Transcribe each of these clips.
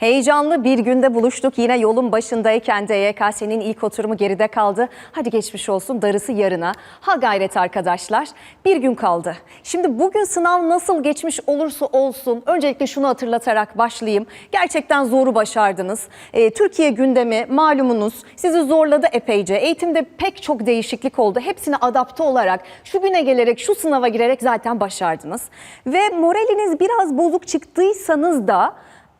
Heyecanlı bir günde buluştuk. Yine yolun başındayken de YKS'nin ilk oturumu geride kaldı. Hadi geçmiş olsun darısı yarına. Ha gayret arkadaşlar. Bir gün kaldı. Şimdi bugün sınav nasıl geçmiş olursa olsun öncelikle şunu hatırlatarak başlayayım. Gerçekten zoru başardınız. Ee, Türkiye gündemi malumunuz sizi zorladı epeyce. Eğitimde pek çok değişiklik oldu. Hepsine adapte olarak şu güne gelerek şu sınava girerek zaten başardınız. Ve moraliniz biraz bozuk çıktıysanız da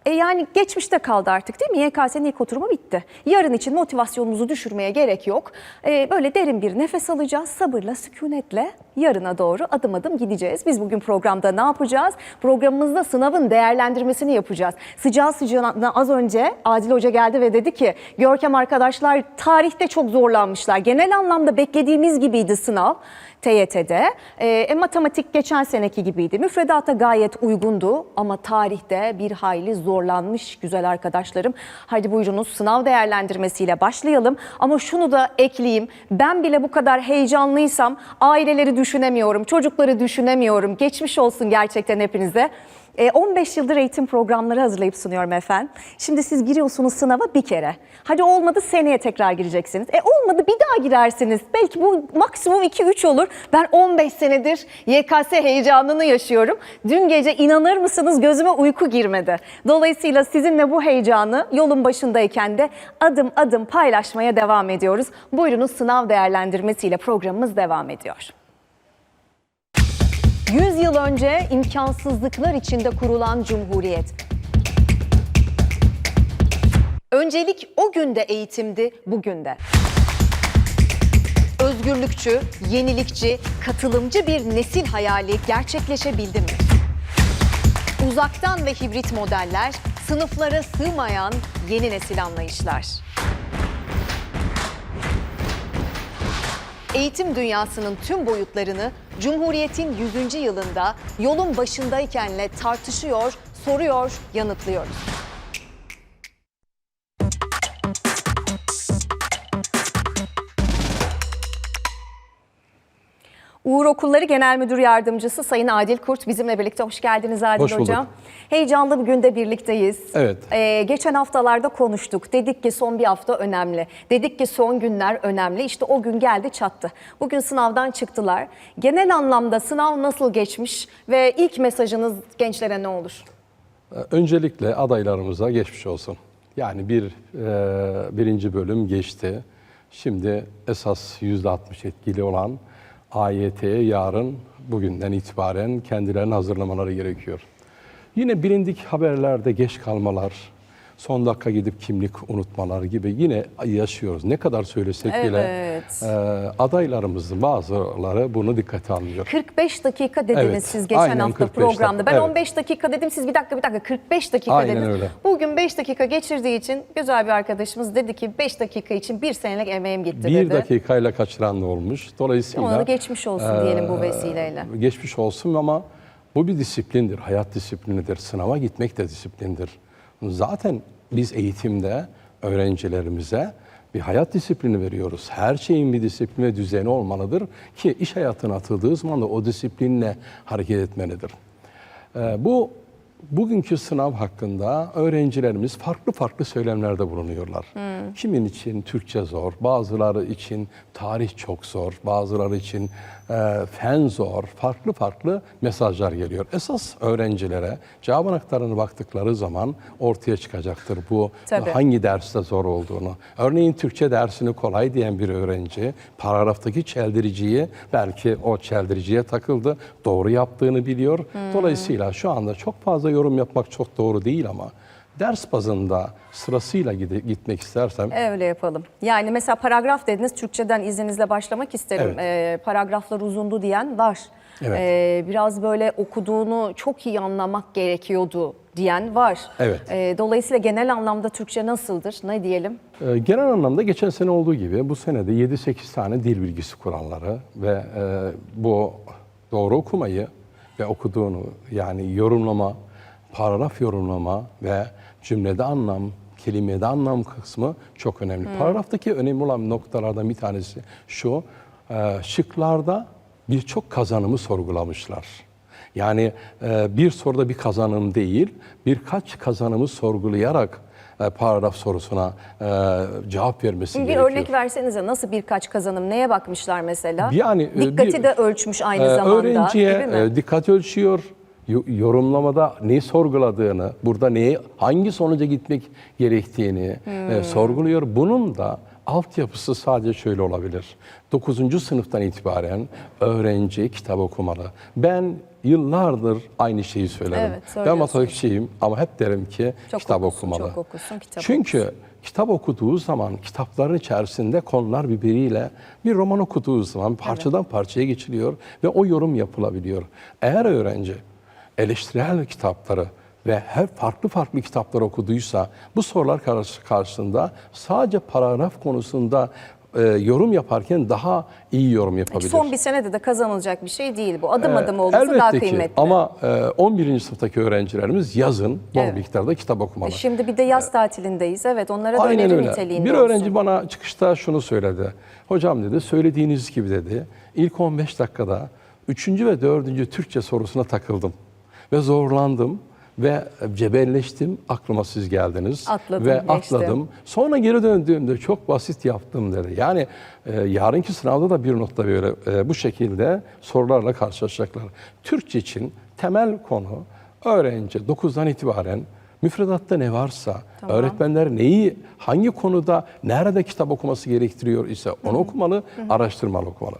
e yani geçmişte kaldı artık değil mi? YKS'nin ilk oturumu bitti. Yarın için motivasyonumuzu düşürmeye gerek yok. E, böyle derin bir nefes alacağız. Sabırla, sükunetle yarına doğru adım adım gideceğiz. Biz bugün programda ne yapacağız? Programımızda sınavın değerlendirmesini yapacağız. Sıcağı sıcağına az önce Adil Hoca geldi ve dedi ki Görkem arkadaşlar tarihte çok zorlanmışlar. Genel anlamda beklediğimiz gibiydi sınav. TYT'de. E, e, matematik geçen seneki gibiydi. Müfredata gayet uygundu ama tarihte bir hayli zorlanmış güzel arkadaşlarım. Hadi buyurunuz sınav değerlendirmesiyle başlayalım. Ama şunu da ekleyeyim. Ben bile bu kadar heyecanlıysam aileleri düşünemiyorum, çocukları düşünemiyorum. Geçmiş olsun gerçekten hepinize. E, 15 yıldır eğitim programları hazırlayıp sunuyorum efendim. Şimdi siz giriyorsunuz sınava bir kere. Hadi olmadı seneye tekrar gireceksiniz. E olmadı bir daha girersiniz. Belki bu maksimum 2-3 olur. Ben 15 senedir YKS heyecanını yaşıyorum. Dün gece inanır mısınız gözüme uyku girmedi. Dolayısıyla sizinle bu heyecanı yolun başındayken de adım adım paylaşmaya devam ediyoruz. Buyurunuz sınav değerlendirmesiyle programımız devam ediyor. 100 yıl önce imkansızlıklar içinde kurulan cumhuriyet. Öncelik o günde eğitimdi, bugün de. Özgürlükçü, yenilikçi, katılımcı bir nesil hayali gerçekleşebildi mi? Uzaktan ve hibrit modeller, sınıflara sığmayan yeni nesil anlayışlar. Eğitim dünyasının tüm boyutlarını Cumhuriyet'in 100. yılında yolun başındaykenle tartışıyor, soruyor, yanıtlıyoruz. Uğur Okulları Genel Müdür Yardımcısı Sayın Adil Kurt bizimle birlikte. Hoş geldiniz Adil Hoş bulduk. Hocam. Heyecanlı bir günde birlikteyiz. Evet. Ee, geçen haftalarda konuştuk. Dedik ki son bir hafta önemli. Dedik ki son günler önemli. İşte o gün geldi çattı. Bugün sınavdan çıktılar. Genel anlamda sınav nasıl geçmiş ve ilk mesajınız gençlere ne olur? Öncelikle adaylarımıza geçmiş olsun. Yani bir e, birinci bölüm geçti. Şimdi esas %60 etkili olan AYT'ye yarın bugünden itibaren kendilerini hazırlamaları gerekiyor. Yine bilindik haberlerde geç kalmalar, son dakika gidip kimlik unutmalar gibi yine yaşıyoruz. Ne kadar söylesek bile Evet. e, adaylarımızın bazıları bunu dikkate almıyor. 45 dakika dediniz Evet, siz geçen aynen hafta 45 dakika, programda. Ben evet. 15 dakika dedim siz bir dakika bir dakika 45 dakika Aynen dediniz. öyle. Bugün 5 dakika geçirdiği için güzel bir arkadaşımız dedi ki 5 dakika için bir senelik emeğim gitti dedi. Bir dakikayla kaçıran da olmuş. Dolayısıyla Ona da geçmiş olsun diyelim bu vesileyle. Geçmiş olsun ama bu bir disiplindir, hayat disiplinidir. Sınava gitmek de disiplindir. Zaten biz eğitimde öğrencilerimize bir hayat disiplini veriyoruz. Her şeyin bir disiplin ve düzeni olmalıdır ki iş hayatına atıldığı zaman da o disiplinle hareket etmelidir. Ee, Bu bugünkü sınav hakkında öğrencilerimiz farklı farklı söylemlerde bulunuyorlar. Kimin için Türkçe zor, bazıları için tarih çok zor, bazıları için e, fen zor, farklı farklı mesajlar geliyor. Esas öğrencilere cevap anahtarına baktıkları zaman ortaya çıkacaktır bu Tabii. hangi derste zor olduğunu. Örneğin Türkçe dersini kolay diyen bir öğrenci paragraftaki çeldiriciyi belki o çeldiriciye takıldı. Doğru yaptığını biliyor. Dolayısıyla şu anda çok fazla yorum yapmak çok doğru değil ama ders bazında sırasıyla gide- gitmek istersem Öyle yapalım. Yani mesela paragraf dediniz. Türkçeden izninizle başlamak isterim. Evet. Ee, paragraflar uzundu diyen var. Evet. Ee, biraz böyle okuduğunu çok iyi anlamak gerekiyordu diyen var. Evet. Ee, dolayısıyla genel anlamda Türkçe nasıldır? Ne diyelim? Ee, Genel anlamda geçen sene olduğu gibi bu sene de 7-8 tane dil bilgisi kuralları ve e, bu doğru okumayı ve okuduğunu yani yorumlama, paragraf yorumlama ve cümlede anlam, kelimede anlam kısmı çok önemli. Paragraftaki önemli olan noktalardan bir tanesi şu, e, şıklarda birçok kazanımı sorgulamışlar. Yani e, bir soruda bir kazanım değil, birkaç kazanımı sorgulayarak e, paragraf sorusuna e, cevap vermesi Bir gerekiyor. örnek versenize nasıl birkaç kazanım neye bakmışlar mesela? Yani, Dikkati bir- de ölçmüş aynı zamanda öğrenciye e, dikkat ölçüyor. Yo- Yorumlamada neyi sorguladığını, burada neye, hangi sonuca gitmek gerektiğini Hmm. e, sorguluyor. Bunun da altyapısı sadece şöyle olabilir. 9. sınıftan itibaren öğrenci kitap okumalı. Ben yıllardır aynı şeyi söylerim. Evet, ben matematikçiyim ama hep derim ki Çok kitap okusun, okumalı. çok okusun, kitap Çünkü kitap okuduğu zaman kitapların içerisinde konular birbiriyle bir roman okuduğu zaman parçadan parçaya geçiliyor ve o yorum yapılabiliyor. Eğer öğrenci eleştirel kitapları ve her farklı farklı kitaplar okuduysa bu sorular karşı- karşısında sadece paragraf konusunda e, yorum yaparken daha iyi yorum yapabilir. Son bir senede de kazanılacak bir şey değil bu. Adım Ee, adım olması daha elbette ki. kıymetli. Ama e, 11. sınıftaki öğrencilerimiz yazın bol Evet. miktarda kitap okumalı. E Şimdi bir de yaz tatilindeyiz. Evet onlara da Aynen öyle. niteliğinde Bir olsun. öğrenci bana çıkışta şunu söyledi. Hocam dedi söylediğiniz gibi dedi ilk 15 dakikada 3. ve 4. Türkçe sorusuna takıldım. Ve zorlandım ve cebelleştim aklıma siz geldiniz. Atladım, ve geçtim. atladım. Sonra geri döndüğümde çok basit yaptım dedi. Yani e, yarınki sınavda da bir notta böyle e, bu şekilde sorularla karşılaşacaklar. Türkçe için temel konu öğrenci 9'dan itibaren müfredatta ne varsa, öğretmenler neyi, hangi konuda, nerede kitap okuması gerektiriyor ise onu okumalı, araştırmalı okumalı.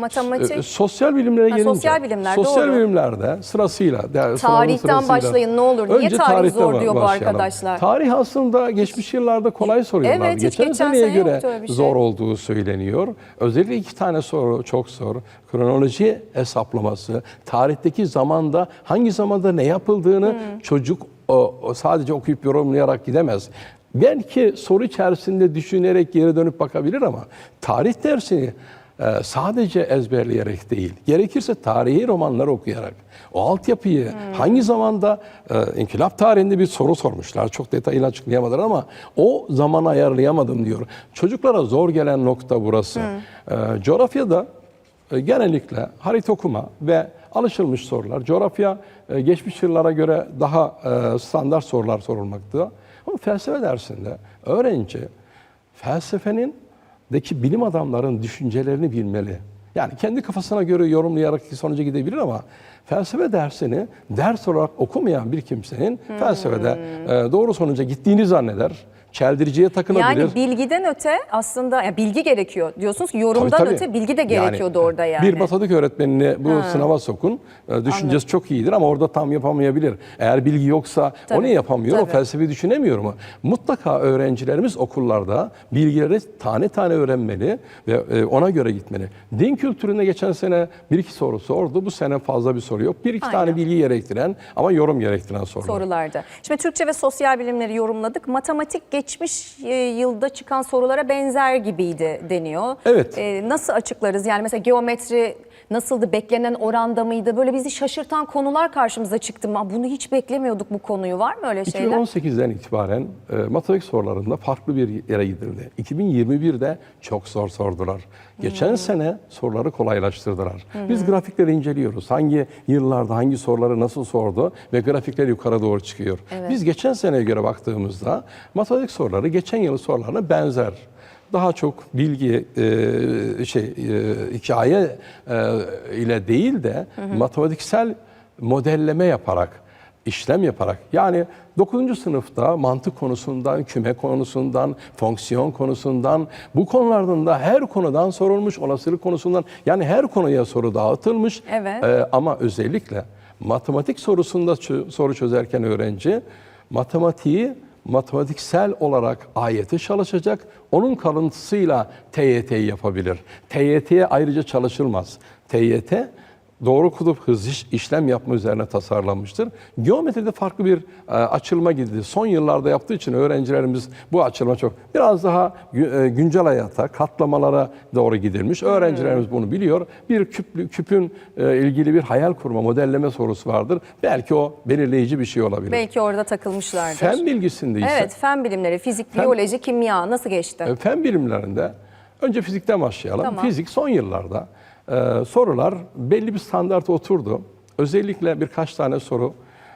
Matematik, E, Sosyal bilimlere Ha, gelince, sosyal bilimler, sosyal doğru. bilimlerde sırasıyla, sınavın Tarihten sırasıyla- başlayın ne olur. Niye Önce tarih zor diyor bu arkadaşlar? Tarih aslında geçmiş yıllarda kolay soruyorlar. Evet, hiç geçen, geçen seneye sene göre şey. zor olduğu söyleniyor. Özellikle iki tane soru çok zor. Kronoloji hesaplaması, tarihteki zamanda hangi zamanda ne yapıldığını Hmm. çocuk o, o sadece okuyup yorumlayarak gidemez. Belki soru içerisinde düşünerek geri dönüp bakabilir ama tarih dersini e, sadece ezberleyerek değil, gerekirse tarihi romanlar okuyarak, o altyapıyı hangi zamanda e, inkılap tarihinde bir soru sormuşlar. Çok detaylı açıklayamadılar ama o zaman ayarlayamadım diyor. Çocuklara zor gelen nokta burası. E, coğrafyada e, genellikle harita okuma ve alışılmış sorular. Coğrafya e, geçmiş yıllara göre daha e, standart sorular sorulmakta. Ama felsefe dersinde öğrenci felsefenin deki bilim adamların düşüncelerini bilmeli. Yani kendi kafasına göre yorumlayarak sonuca gidebilir ama felsefe dersini ders olarak okumayan bir kimsenin felsefede e, doğru sonuca gittiğini zanneder. Çeldiriciye takılabilir. yani bilgiden öte aslında ya bilgi gerekiyor diyorsunuz ki yorumdan Tabii, tabii. öte bilgi de Yani gerekiyordu orada yani. Bir matematik öğretmenini bu sınava sokun. e, Düşüncesi çok iyidir ama orada tam yapamayabilir. Eğer bilgi yoksa o Tabii, ne yapamıyor? O tabii. felsefi düşünemiyor mu? Mutlaka öğrencilerimiz okullarda bilgileri tane tane öğrenmeli ve e, ona göre gitmeli. Din kültüründe geçen sene bir iki soru sordu. Bu sene fazla bir soru yok. Bir iki Aynen. tane bilgi gerektiren ama yorum gerektiren sorular. sorularda. Şimdi Türkçe ve sosyal bilimleri yorumladık. Matematik geçmiş e, yılda çıkan sorulara benzer gibiydi deniyor. Evet. E, nasıl açıklarız? Yani mesela geometri nasıldı? Beklenen oranda mıydı? Böyle bizi şaşırtan konular karşımıza çıktı. Ama Bunu hiç beklemiyorduk bu konuyu. Var mı öyle şeyler? 2018'den itibaren e, matematik sorularında farklı bir yere gidildi. 2021'de çok zor sordular. Geçen sene soruları kolaylaştırdılar. Biz grafikleri inceliyoruz. Hangi yıllarda hangi soruları nasıl sordu ve grafikler yukarı doğru çıkıyor. Biz geçen seneye göre baktığımızda matematik soruları geçen yılın sorularına benzer daha çok bilgi e, şey e, hikaye e, ile değil de matematiksel modelleme yaparak işlem yaparak yani 9. sınıfta mantık konusundan, küme konusundan, fonksiyon konusundan bu konulardan da her konudan sorulmuş olasılık konusundan yani her konuya soru dağıtılmış. Evet. Ee, ama özellikle matematik sorusunda soru çözerken öğrenci matematiği matematiksel olarak ayete çalışacak. Onun kalıntısıyla TYT'yi yapabilir. TYT'ye ayrıca çalışılmaz. TYT doğru kutup hız iş- işlem yapma üzerine tasarlanmıştır. Geometride farklı bir e, açılma gitti. Son yıllarda yaptığı için öğrencilerimiz bu açılma çok biraz daha e, güncel hayata, katlamalara doğru gidilmiş. Öğrencilerimiz bunu biliyor. Bir küp, küpün e, ilgili bir hayal kurma, modelleme sorusu vardır. Belki o belirleyici bir şey olabilir. Belki orada takılmışlardır. Fen bilgisinde ise Evet, fen bilimleri, fizik, biyoloji, kimya nasıl geçti? e, Fen bilimlerinde önce fizikten başlayalım. Tamam. Fizik son yıllarda e, sorular belli bir standart oturdu. Özellikle birkaç tane soru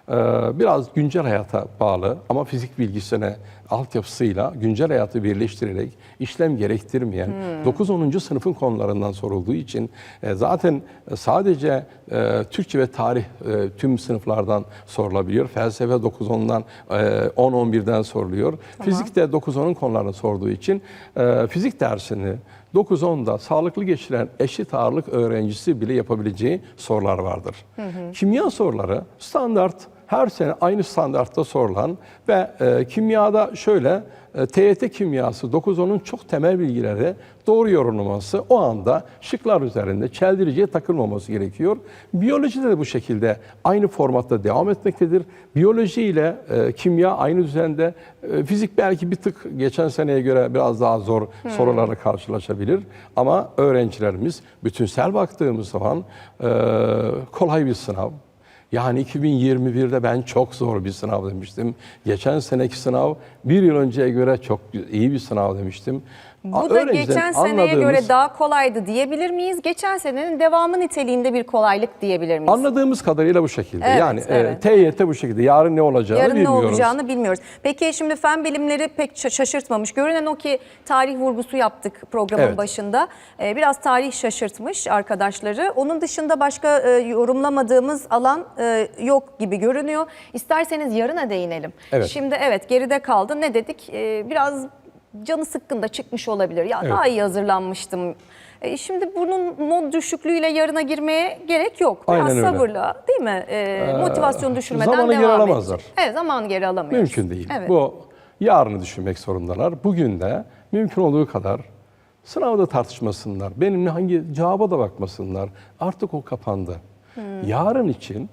e, biraz güncel hayata bağlı ama fizik bilgisine altyapısıyla güncel hayatı birleştirerek işlem gerektirmeyen 9-10. sınıfın konularından sorulduğu için e, zaten sadece e, Türkçe ve tarih e, tüm sınıflardan sorulabiliyor. Felsefe 9-10'dan e, 10-11'den soruluyor. Fizik de 9-10'un konularını sorduğu için e, fizik dersini 9-10'da sağlıklı geçiren eşit ağırlık öğrencisi bile yapabileceği sorular vardır. Kimya soruları standart her sene aynı standartta sorulan ve e, kimyada şöyle e, TYT kimyası 9-10'un çok temel bilgileri doğru yorumlaması o anda şıklar üzerinde çeldiriciye takılmaması gerekiyor. Biyolojide de bu şekilde aynı formatta devam etmektedir. Biyoloji ile e, kimya aynı düzende, e, fizik belki bir tık geçen seneye göre biraz daha zor sorularla karşılaşabilir. Ama öğrencilerimiz bütünsel baktığımız zaman e, kolay bir sınav. Yani 2021'de ben çok zor bir sınav demiştim. Geçen seneki sınav bir yıl önceye göre çok iyi bir sınav demiştim. Bu da Öğrenciden geçen seneye göre daha kolaydı diyebilir miyiz? Geçen senenin devamı niteliğinde bir kolaylık diyebilir miyiz? Anladığımız kadarıyla bu şekilde. Evet, yani evet. e, TYT bu şekilde. Yarın ne olacağını Yarın ne bilmiyoruz. olacağını bilmiyoruz. Peki şimdi fen bilimleri pek şa- şaşırtmamış. Görünen o ki tarih vurgusu yaptık programın Evet. başında. Ee, biraz tarih şaşırtmış arkadaşları. Onun dışında başka e, yorumlamadığımız alan e, yok gibi görünüyor. İsterseniz yarına değinelim. Evet. Şimdi evet geride kaldı. Ne dedik? Ee, biraz canı sıkkın da çıkmış olabilir. Ya Evet. daha iyi hazırlanmıştım. E, şimdi bunun mod düşüklüğüyle yarına girmeye gerek yok. Biraz Aynen öyle. sabırla değil mi? E, motivasyon düşürmeden zamanı geri devam alamazlar. edecek. Evet zamanı geri alamıyoruz. Mümkün değil. Evet. Bu yarını düşünmek zorundalar. Bugün de mümkün olduğu kadar sınavda tartışmasınlar. Benimle hangi cevaba da bakmasınlar. Artık o kapandı. Hmm. Yarın için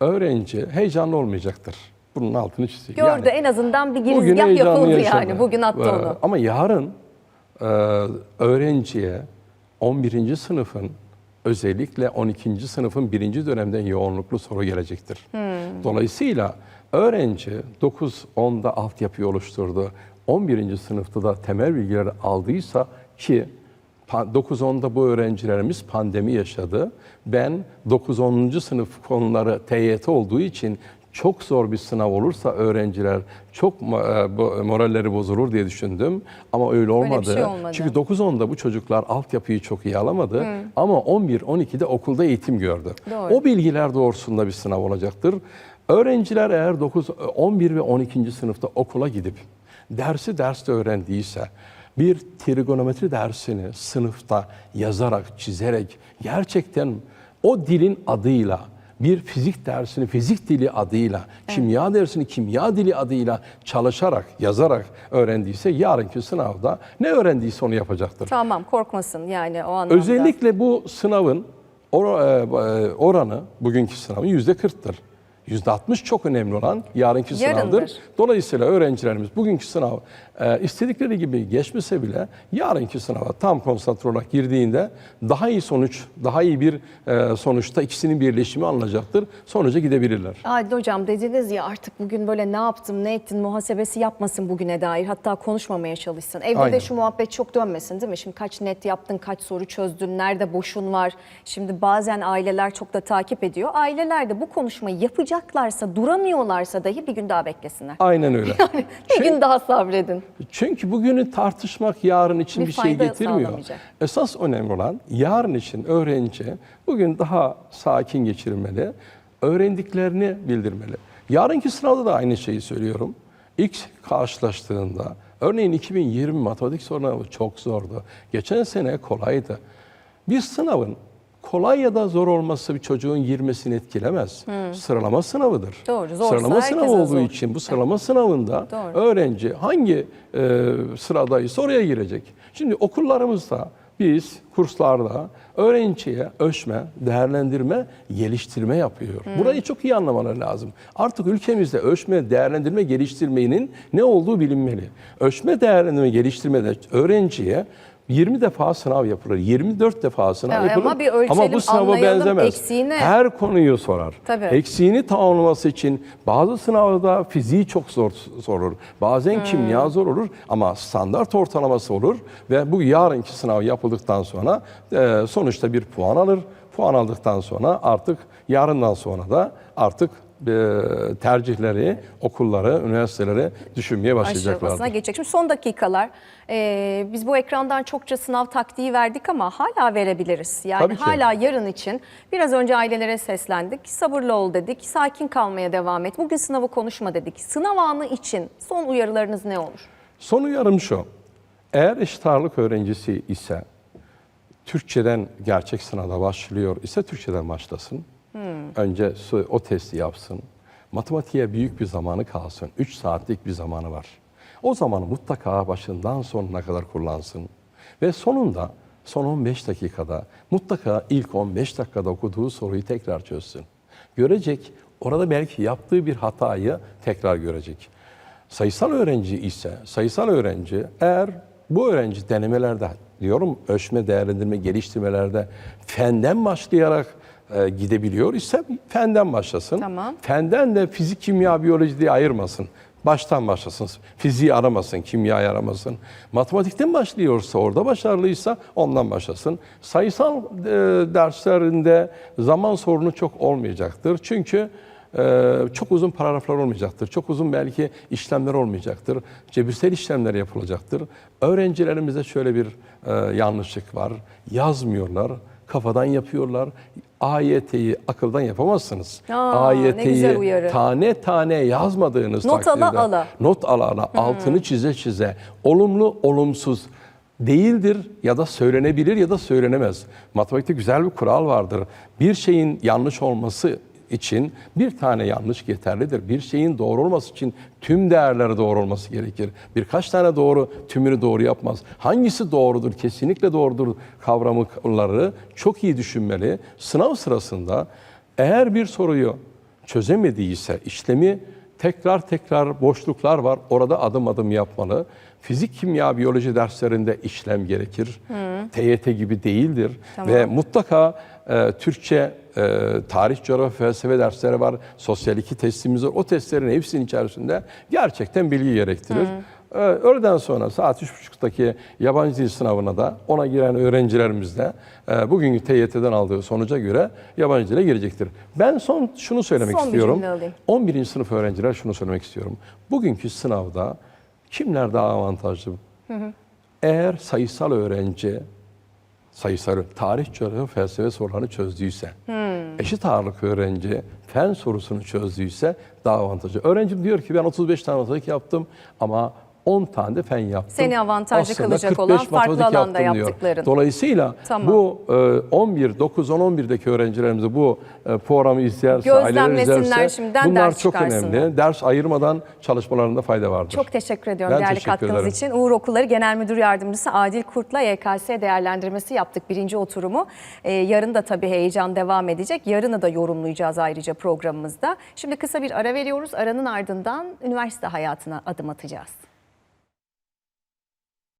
öğrenci heyecanlı olmayacaktır. Bunun altını çizeyim. Gördü en azından bir girizgah yapıldı yaşadı. yani. Bugün attı Ee, onu. Ama yarın e, öğrenciye 11. sınıfın özellikle 12. sınıfın birinci dönemden yoğunluklu soru gelecektir. Hmm. Dolayısıyla öğrenci 9-10'da altyapıyı oluşturdu. 11. sınıfta da temel bilgileri aldıysa ki pa- 9-10'da bu öğrencilerimiz pandemi yaşadı. Ben 9-10. sınıf konuları TYT olduğu için çok zor bir sınav olursa öğrenciler çok e, moralleri bozulur diye düşündüm. Ama öyle olmadı. şey olmadı. Çünkü 9-10'da bu çocuklar altyapıyı çok iyi alamadı. Ama 11-12'de okulda eğitim gördü. Doğru. O bilgiler doğrusunda bir sınav olacaktır. Öğrenciler eğer 9, 11 ve 12. sınıfta okula gidip dersi derste öğrendiyse, bir trigonometri dersini sınıfta yazarak, çizerek gerçekten o dilin adıyla bir fizik dersini fizik dili adıyla, kimya dersini kimya dili adıyla çalışarak, yazarak öğrendiyse yarınki sınavda ne öğrendiyse onu yapacaktır. Tamam korkmasın yani o anlamda. Özellikle bu sınavın or- e, oranı bugünkü sınavın yüzde 40'tır. Yüzde 60 çok önemli olan yarınki Yarındır. sınavdır. Dolayısıyla öğrencilerimiz bugünkü sınav e, istedikleri gibi geçmese bile yarınki sınava tam konsantre olarak girdiğinde daha iyi sonuç, daha iyi bir e, sonuçta ikisinin birleşimi alınacaktır. Sonuca gidebilirler. Adil hocam dediniz ya artık bugün böyle ne yaptım ne ettin muhasebesi yapmasın bugüne dair. Hatta konuşmamaya çalışsın. Evde Aynen. de şu muhabbet çok dönmesin değil mi? Şimdi kaç net yaptın, kaç soru çözdün, nerede boşun var. Şimdi bazen aileler çok da takip ediyor. Aileler de bu konuşmayı yapacaklarsa, duramıyorlarsa dahi bir gün daha beklesinler. Aynen öyle. Bir gün daha sabredin. Çünkü bugünü tartışmak yarın için Bir bir, şey getirmiyor. Esas önemli olan yarın için öğrenci bugün daha sakin geçirmeli, öğrendiklerini bildirmeli. Yarınki sınavda da aynı şeyi söylüyorum. İlk karşılaştığında örneğin 2020 matematik sınavı çok zordu. Geçen sene kolaydı. Bir sınavın kolay ya da zor olması bir çocuğun girmesini etkilemez. Sıralama sınavıdır. Hmm. Doğru, zorsa Sıralama sınavı olduğu zor. için bu sıralama sınavında Doğru. öğrenci hangi e, sıradaysa oraya girecek. Şimdi okullarımızda biz kurslarda öğrenciye ölçme, değerlendirme, geliştirme yapıyor. Burayı çok iyi anlamaları lazım. Artık ülkemizde ölçme, değerlendirme, geliştirmenin ne olduğu bilinmeli. Ölçme, değerlendirme, geliştirmede öğrenciye 20 defa sınav yapılır. 24 defa sınav Ya ama yapılır. bir ölçelim, ama bu sınava benzemez. eksiğini- Her konuyu sorar. Tabii. Eksiğini tamamlaması için bazı sınavda fiziği çok zor sorulur. Bazen Hmm. kimya zor olur ama standart ortalaması olur ve bu yarınki sınav yapıldıktan sonra e, sonuçta bir puan alır. puan aldıktan sonra artık yarından sonra da artık tercihleri, okulları, üniversiteleri düşünmeye aşamasına başlayacaklardır. geçecek. Şimdi son dakikalar. Ee, biz bu ekrandan çokça sınav taktiği verdik ama hala verebiliriz. Yani Tabii ki. hala yarın için biraz önce ailelere seslendik. Sabırlı ol dedik. Sakin kalmaya devam et. Bugün sınavı konuşma dedik. Sınav anı için son uyarılarınız ne olur? Son uyarım şu. Eğer eşit ağırlık öğrencisi ise Türkçeden gerçek sınavda başlıyor ise Türkçeden başlasın. Önce su- o testi yapsın. Matematiğe büyük bir zamanı kalsın. 3 saatlik bir zamanı var. O zamanı mutlaka başından sonuna kadar kullansın. Ve sonunda son 15 dakikada mutlaka ilk 15 dakikada okuduğu soruyu tekrar çözsün. Görecek, orada belki yaptığı bir hatayı tekrar görecek. Sayısal öğrenci ise, sayısal öğrenci eğer bu öğrenci denemelerde, diyorum ölçme, değerlendirme, geliştirmelerde fenden başlayarak e, gidebiliyor ise fenden başlasın. Tamam. Fenden de fizik, kimya, biyoloji diye ayırmasın. Baştan başlasın. Fiziği aramasın, kimyayı aramasın. Matematikten başlıyorsa, orada başarılıysa ondan başlasın. Sayısal e, derslerinde zaman sorunu çok olmayacaktır. Çünkü ee, çok uzun paragraflar olmayacaktır. Çok uzun belki işlemler olmayacaktır. Cebirsel işlemler yapılacaktır. Öğrencilerimizde şöyle bir e, yanlışlık var. Yazmıyorlar, kafadan yapıyorlar. AYT'yi akıldan yapamazsınız. Uyarı. tane tane yazmadığınız Not takdirde ala ala. not ala ala altını çize çize olumlu olumsuz değildir ya da söylenebilir ya da söylenemez. Matematikte güzel bir kural vardır. Bir şeyin yanlış olması için bir tane yanlış yeterlidir. Bir şeyin doğru olması için tüm değerleri doğru olması gerekir. Birkaç tane doğru tümünü doğru yapmaz. Hangisi doğrudur, kesinlikle doğrudur kavramları çok iyi düşünmeli. Sınav sırasında eğer bir soruyu çözemediyse işlemi tekrar tekrar boşluklar var. Orada adım adım yapmalı. Fizik, kimya, biyoloji derslerinde işlem gerekir. TYT gibi değildir. Ve mutlaka e, Türkçe, e, tarih, coğrafya, felsefe dersleri var. Sosyal iki testimiz var. O testlerin hepsinin içerisinde gerçekten bilgi gerektirir. E, öğleden sonra saat 3.30'daki yabancı dil sınavına da ona giren öğrencilerimiz de e, bugünkü TYT'den aldığı sonuca göre yabancı dile girecektir. Ben son şunu söylemek Son istiyorum. cümle alayım. 11. sınıf öğrenciler şunu söylemek istiyorum. Bugünkü sınavda kimler daha avantajlı? Eğer sayısal öğrenci sayısal tarih, coğrafya, felsefe sorularını çözdüyse, eşit ağırlık öğrenci fen sorusunu çözdüyse daha avantajlı. Öğrencim diyor ki ben 35 tane matematik yaptım ama 10 tane de fen yaptım. Seni avantajlı Aslında kılacak 45 olan farklı alanda yaptım diyor. yaptıkların. Dolayısıyla Tamam. bu e, 11, 9, 10, 11'deki öğrencilerimiz bu e, programı izlerse, aileler izlerse bunlar ders çok önemli. Ders ayırmadan çalışmalarında fayda vardır. Çok teşekkür ediyorum Ben değerli teşekkür katkınız ederim. için. Uğur Okulları Genel Müdür Yardımcısı Adil Kurt'la YKS değerlendirmesi yaptık birinci oturumu. Ee, yarın da tabii heyecan devam edecek. Yarını da yorumlayacağız ayrıca programımızda. Şimdi kısa bir ara veriyoruz. Aranın ardından üniversite hayatına adım atacağız.